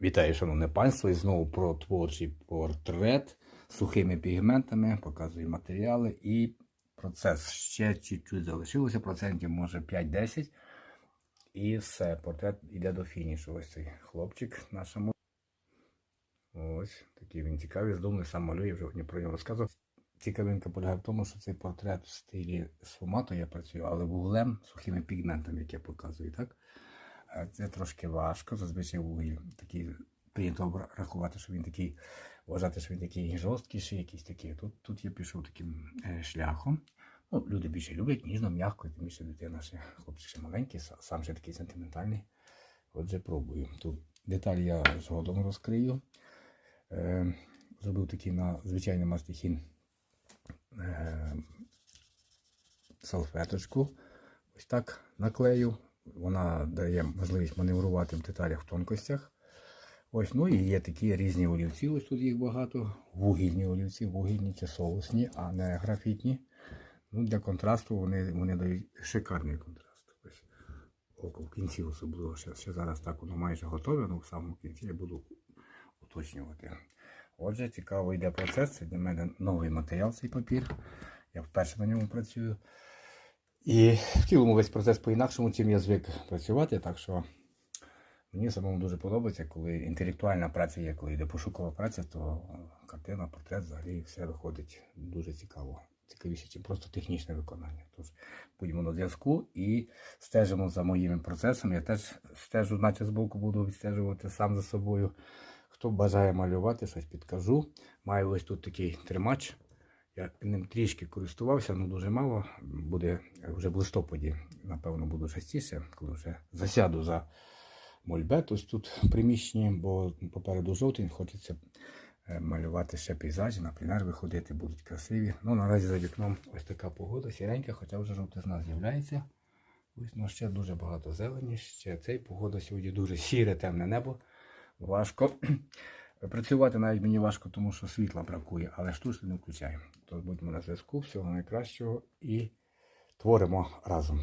Вітаю, шановне панство, і знову про творчий портрет з сухими пігментами, показую матеріали і процес ще чуть-чуть залишилося, процентів може 5-10. І все, портрет йде до фінішу. Ось цей хлопчик нашому. Ось такий він цікавий, здобний, сам малює, вже не про нього розказував. Цікавинка полягає в тому, що цей портрет в стилі сфумату я працюю, але вуглем, сухими пігментами, як я показую, так? Е, Це трошки важко. Зазвичай вугіль такий прийнято рахувати, що він такий, вважати, що він такий жорсткіший, якийсь такий. Тут, тут я пішов таким е, шляхом. Ну, люди більше люблять, ніжно, м'яко, тим більше дитина ще хлопчик ще маленький, сам ще такий сентиментальний. Отже, пробую. Тут деталі я згодом розкрию. Е, зробив такий на звичайний мастихін салфеточку. Ось так наклею. Вона дає можливість маневрувати в деталях в тонкостях. Ось, ну і є такі різні олівці, ось тут їх багато. Вугільні олівці, вугільні чи соусні, а не графітні. Ну, для контрасту вони, вони дають шикарний контраст. Ось око в кінці особливо. Ще, ще зараз так воно майже готове, але в самому кінці я буду уточнювати. Отже, цікаво йде процес. Це для мене новий матеріал цей папір. Я вперше на ньому працюю. І в цілому весь процес по-інакшому, чим я звик працювати. Так що мені самому дуже подобається, коли інтелектуальна праця є, коли йде пошукова праця, то картина, портрет взагалі все виходить дуже цікаво. Цікавіше, ніж просто технічне виконання. Тож будемо на зв'язку і стежимо за моїми процесами. Я теж стежу, наче збоку буду відстежувати сам за собою. Хто бажає малювати, щось підкажу. Маю ось тут такий тримач. Я ним трішки користувався, але дуже мало. Буде вже в листопаді, напевно, буду частіше, коли вже засяду за мольбет ось тут в приміщенні, бо попереду жовтень хочеться е, малювати ще пейзажі, на пленер виходити, будуть красиві. Ну, наразі за вікном ось така погода, сіренька, хоча вже жовтизна з'являється. Ось ну, ще дуже багато зелені, ще цей погода сьогодні дуже сіре, темне небо. Важко. Працювати навіть мені важко, тому що світла бракує, але штучно не включаємо. Тож будьмо на зв'язку, всього найкращого і творимо разом.